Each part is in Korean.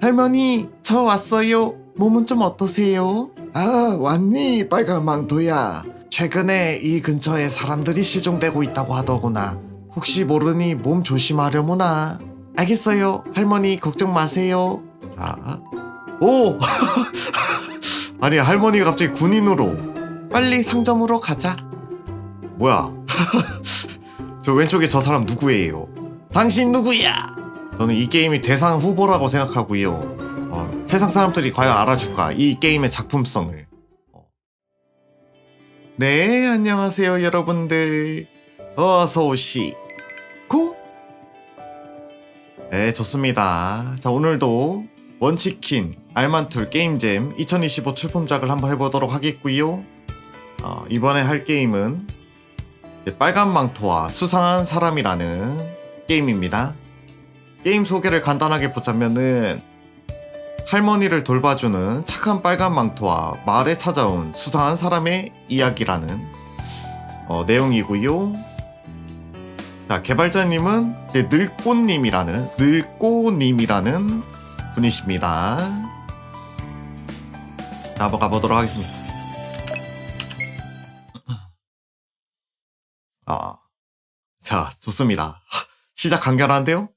할머니, 저 왔어요. 몸은 좀 어떠세요? 아, 왔니, 빨간 망토야. 최근에 이 근처에 사람들이 실종되고 있다고 하더구나. 혹시 모르니 몸 조심하려무나. 알겠어요. 할머니, 걱정 마세요. 자. 오! 아니, 할머니가 갑자기 군인으로. 빨리 상점으로 가자. 뭐야? 저 왼쪽에 저 사람 누구예요? 당신 누구야? 저는 이 게임이 대상 후보라고 생각하고요. 어, 세상 사람들이 과연 알아줄까? 이 게임의 작품성을. 어. 네, 안녕하세요, 여러분들. 어서 오시. 고? 네, 좋습니다. 자, 오늘도 원치킨 알만툴 게임잼 2025 출품작을 한번 해보도록 하겠고요. 어, 이번에 할 게임은 빨간 망토와 수상한 사람이라는 게임입니다. 게임 소개를 간단하게 보자면은 할머니를 돌봐주는 착한 빨간 망토와 마을에 찾아온 수상한 사람의 이야기라는 어, 내용이고요. 자 개발자님은 이제 늙꼬님이라는 늙꼬님이라는 분이십니다. 자 한번 가보도록 하겠습니다. 아, 자 좋습니다. 시작 간결한데요?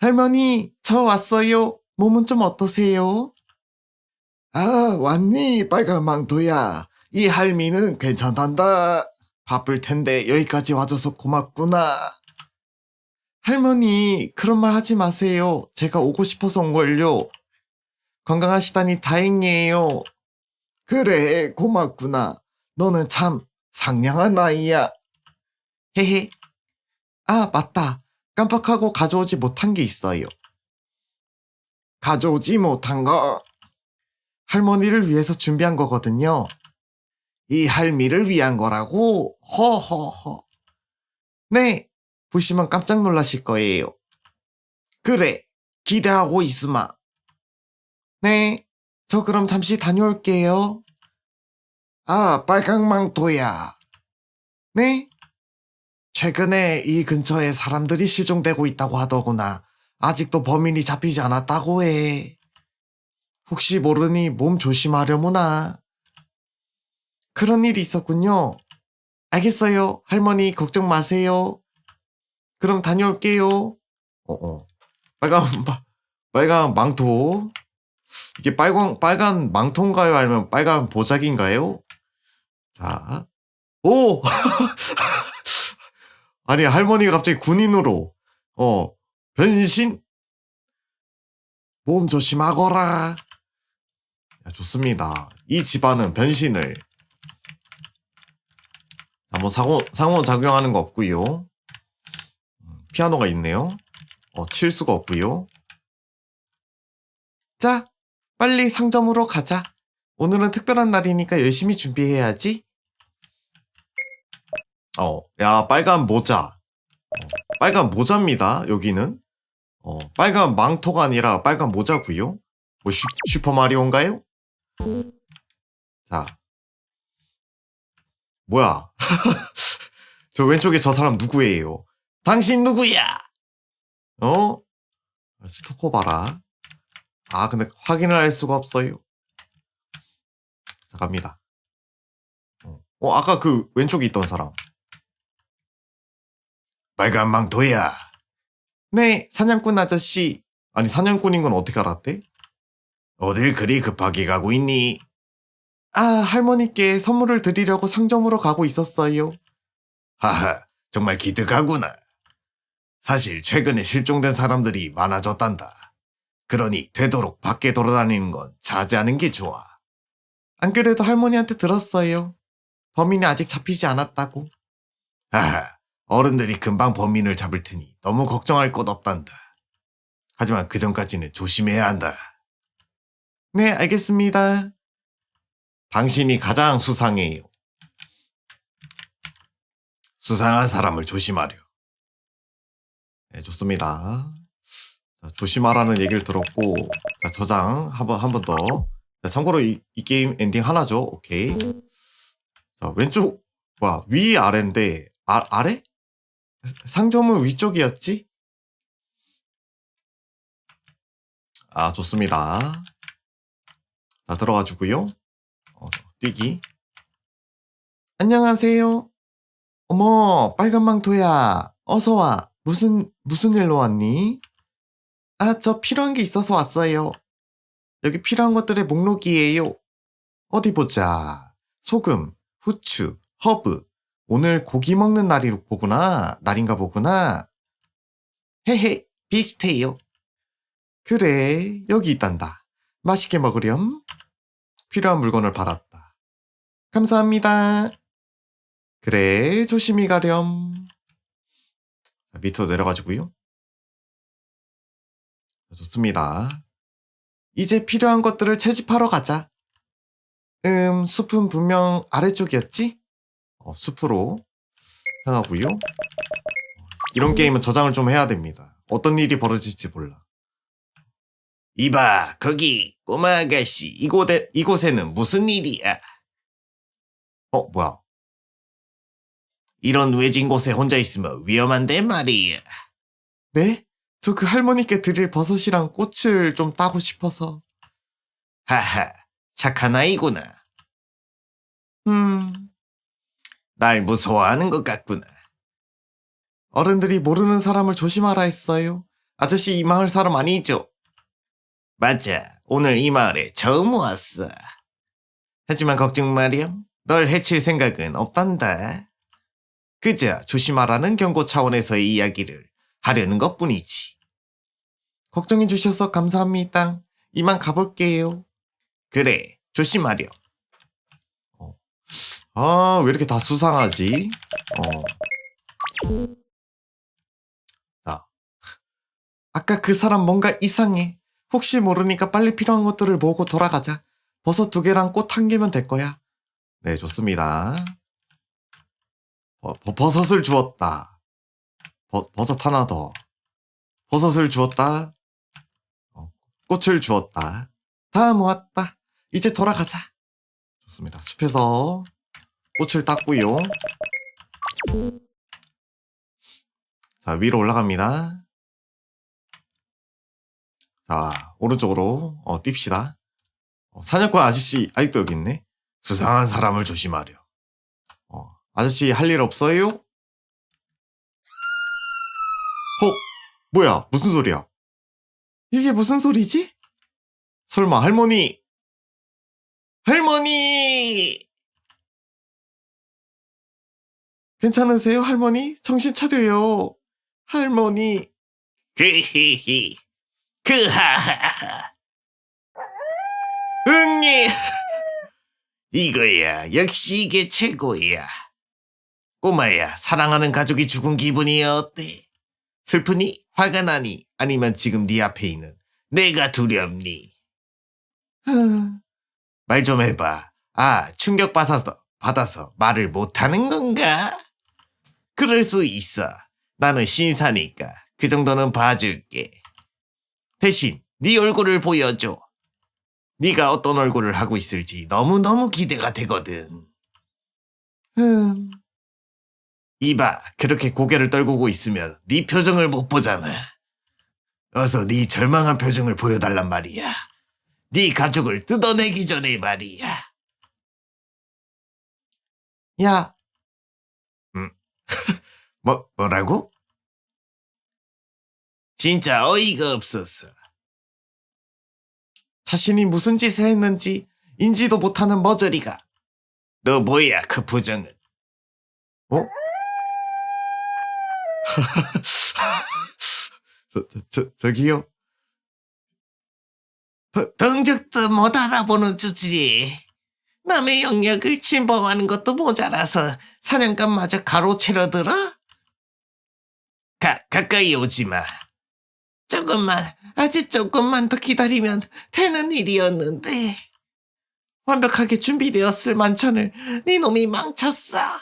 할머니, 저 왔어요. 몸은 좀 어떠세요? 아, 왔니, 빨간 망토야. 이 할미는 괜찮단다. 바쁠 텐데 여기까지 와줘서 고맙구나. 할머니, 그런 말 하지 마세요. 제가 오고 싶어서 온 걸요. 건강하시다니 다행이에요. 그래, 고맙구나. 너는 참 상냥한 아이야. 헤헤. 아, 맞다. 깜빡하고 가져오지 못한 게 있어요. 가져오지 못한 거? 할머니를 위해서 준비한 거거든요. 이 할미를 위한 거라고? 허허허. 네, 보시면 깜짝 놀라실 거예요. 그래, 기대하고 있으마. 네, 저 그럼 잠시 다녀올게요. 아, 빨강 망토야. 네? 최근에 이 근처에 사람들이 실종되고 있다고 하더구나. 아직도 범인이 잡히지 않았다고 해. 혹시 모르니 몸 조심하려무나. 그런 일이 있었군요. 알겠어요. 할머니 걱정 마세요. 그럼 다녀올게요. 어어. 빨간 마- 빨간 망토. 이게 빨간 빨간 망토인가요? 아니면 빨간 보자기인가요? 자. 오! 아니 할머니가 갑자기 군인으로 어 변신? 몸 조심하거라. 야, 좋습니다. 이 집안은 변신을. 자, 뭐 상호 상호 작용하는 거 없고요. 음, 피아노가 있네요. 어, 칠 수가 없고요. 자 빨리 상점으로 가자. 오늘은 특별한 날이니까 열심히 준비해야지 어, 야, 빨간 모자. 어, 빨간 모자입니다, 여기는. 어, 빨간 망토가 아니라 빨간 모자고요 뭐, 슈, 슈퍼마리오인가요? 자. 뭐야. 저 왼쪽에 저 사람 누구예요? 당신 누구야? 어? 스토커 봐라. 아, 근데 확인을 할 수가 없어요. 자, 갑니다. 어, 어, 아까 그 왼쪽에 있던 사람. 빨간 망토야. 네, 사냥꾼 아저씨. 아니, 사냥꾼인 건 어떻게 알았대? 어딜 그리 급하게 가고 있니? 아, 할머니께 선물을 드리려고 상점으로 가고 있었어요. 하하, 정말 기특하구나. 사실 최근에 실종된 사람들이 많아졌단다. 그러니 되도록 밖에 돌아다니는 건 자제하는 게 좋아. 안 그래도 할머니한테 들었어요. 범인이 아직 잡히지 않았다고. 하하, 어른들이 금방 범인을 잡을 테니 너무 걱정할 것 없단다. 하지만 그 전까지는 조심해야 한다. 네, 알겠습니다. 당신이 가장 수상해요. 수상한 사람을 조심하려. 네, 좋습니다. 자, 조심하라는 얘기를 들었고, 자, 저장 한 번, 한 번 더. 자, 참고로 이, 이 게임 엔딩 하나죠. 오케이. 자, 왼쪽, 와, 위, 아래인데, 아, 아래? 상점은 위쪽이었지? 아, 좋습니다. 자, 들어가지고요. 어, 뛰기. 안녕하세요. 어머, 빨간 망토야. 어서 와. 무슨, 무슨 일로 왔니? 아, 저 필요한 게 있어서 왔어요. 여기 필요한 것들의 목록이에요. 어디 보자. 소금, 후추, 허브. 오늘 고기 먹는 날이 보구나. 날인가 보구나. 헤헤, 비슷해요. 그래, 여기 있단다. 맛있게 먹으렴. 필요한 물건을 받았다. 감사합니다. 그래, 조심히 가렴. 자, 밑으로 내려가지고요. 자, 좋습니다. 이제 필요한 것들을 채집하러 가자. 음, 숲은 분명 아래쪽이었지? 어, 숲으로 향하고요. 이런 게임은 저장을 좀 해야 됩니다. 어떤 일이 벌어질지 몰라. 이봐, 거기 꼬마 아가씨, 이곳에 이곳에는 무슨 일이야? 어, 뭐야? 이런 외진 곳에 혼자 있으면 위험한데 말이야. 네? 저 그 할머니께 드릴 버섯이랑 꽃을 좀 따고 싶어서. 하하, 착한 아이구나. 음, 날 무서워하는 것 같구나. 어른들이 모르는 사람을 조심하라 했어요. 아저씨 이 마을 사람 아니죠? 맞아. 오늘 이 마을에 처음 왔어. 하지만 걱정 마렴. 널 해칠 생각은 없단다. 그저 조심하라는 경고 차원에서의 이야기를 하려는 것 뿐이지. 걱정해 주셔서 감사합니다. 이만 가볼게요. 그래, 조심하렴. 어. 아, 왜 이렇게 다 수상하지? 어. 자. 아까 그 사람 뭔가 이상해. 혹시 모르니까 빨리 필요한 것들을 모으고 돌아가자. 버섯 두 개랑 꽃 한 개면 될 거야. 네, 좋습니다. 버, 버- 버섯을 주었다. 버, 버섯 하나 더. 버섯을 주었다. 어, 꽃을 주었다. 다 모았다. 이제 돌아가자. 좋습니다. 숲에서 꽃을 땄고요. 자, 위로 올라갑니다. 자, 오른쪽으로 어, 뜁시다. 어, 사냥꾼 아저씨 아직도 여기 있네. 수상한 사람을 조심하려. 어, 아저씨 할 일 없어요? 어, 뭐야? 무슨 소리야? 이게 무슨 소리지? 설마 할머니? 할머니! 괜찮으세요, 할머니? 정신 차려요. 할머니. 히히히. 그하하하. 응니! 이거야. 역시 이게 최고야. 꼬마야, 사랑하는 가족이 죽은 기분이 어때? 슬프니? 화가 나니? 아니면 지금 네 앞에 있는 내가 두렵니? 말 좀 해봐. 아, 충격 받아서, 받아서 말을 못하는 건가? 그럴 수 있어. 나는 신사니까 그 정도는 봐줄게. 대신 네 얼굴을 보여줘. 네가 어떤 얼굴을 하고 있을지 너무너무 기대가 되거든. 음, 이봐, 그렇게 고개를 떨구고 있으면 네 표정을 못 보잖아. 어서 네 절망한 표정을 보여달란 말이야. 네 가족을 뜯어내기 전에 말이야. 야, 뭐, 뭐라고? 진짜 어이가 없었어. 자신이 무슨 짓을 했는지 인지도 못하는 머저리가. 너 뭐야, 그 표정은. 어? 저, 저, 저, 저기요. 덩적도 못 알아보는 주지. 남의 영역을 침범하는 것도 모자라서 사냥감마저 가로채려 들어? 가, 가까이 오지 마. 조금만, 아주 조금만 더 기다리면 되는 일이었는데. 완벽하게 준비되었을 만찬을 네 놈이 망쳤어.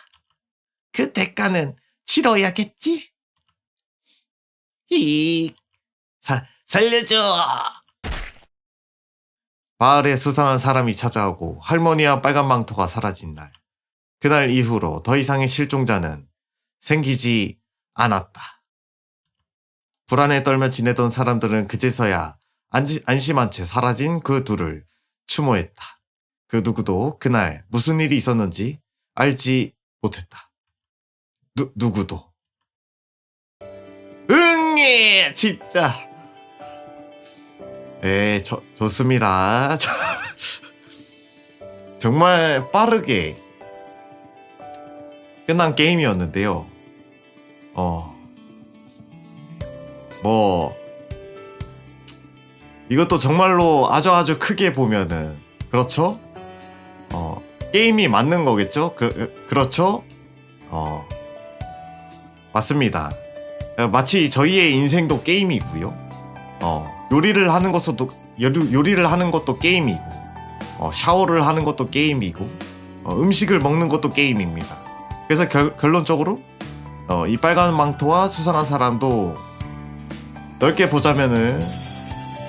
그 대가는 치러야겠지? 이, 사, 살려줘! 마을에 수상한 사람이 찾아오고 할머니와 빨간 망토가 사라진 날. 그날 이후로 더 이상의 실종자는 생기지 않았다. 불안에 떨며 지내던 사람들은 그제서야 안심한 채 사라진 그 둘을 추모했다. 그 누구도 그날 무슨 일이 있었는지 알지 못했다. 누, 누구도. 응예! 진짜. 네, 저, 좋습니다. 자, 정말 빠르게 끝난 게임이었는데요. 어, 뭐, 이것도 정말로 아주 아주 크게 보면은, 그렇죠? 어, 게임이 맞는 거겠죠? 그, 그렇죠? 어, 맞습니다. 마치 저희의 인생도 게임이고요. 어, 요리를 하는 것도 요리, 요리를 하는 것도 게임이고, 어, 샤워를 하는 것도 게임이고, 어, 음식을 먹는 것도 게임입니다. 그래서 결, 결론적으로 어, 이 빨간 망토와 수상한 사람도 넓게 보자면은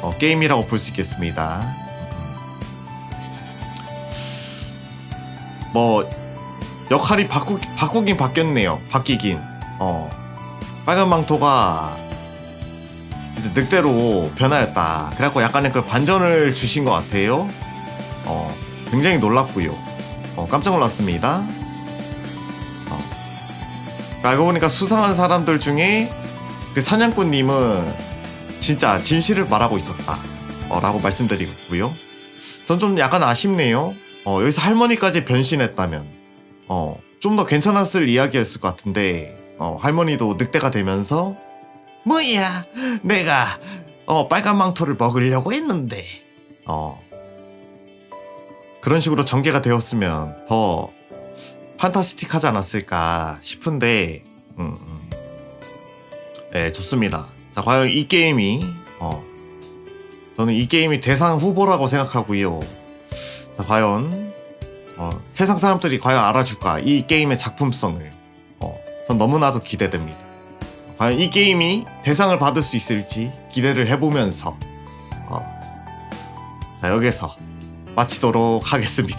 어, 게임이라고 볼 수 있겠습니다. 뭐 역할이 바꾸, 바꾸긴 바뀌었네요. 바뀌긴. 어. 빨간 망토가 이제 늑대로 변하였다. 그래갖고 약간의 그 반전을 주신 것 같아요. 어, 굉장히 놀랍고요. 어, 깜짝 놀랐습니다. 어. 알고 보니까 수상한 사람들 중에 그 사냥꾼님은 진짜 진실을 말하고 있었다. 어, 라고 말씀드리고요. 전 좀 약간 아쉽네요. 어, 여기서 할머니까지 변신했다면, 어, 좀 더 괜찮았을 이야기였을 것 같은데, 어, 할머니도 늑대가 되면서, 뭐야, 내가 어 빨간 망토를 먹으려고 했는데. 어, 그런 식으로 전개가 되었으면 더 판타스틱하지 않았을까 싶은데, 음, 음. 네, 좋습니다. 자, 과연 이 게임이, 어, 저는 이 게임이 대상 후보라고 생각하고요. 자, 과연, 어, 세상 사람들이 과연 알아줄까? 이 게임의 작품성을, 어, 전 너무나도 기대됩니다. 과연 이 게임이 대상을 받을 수 있을지 기대를 해보면서, 어, 자, 여기서 마치도록 하겠습니다.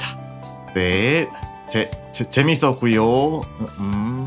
네, 제, 제 재밌었고요. 음.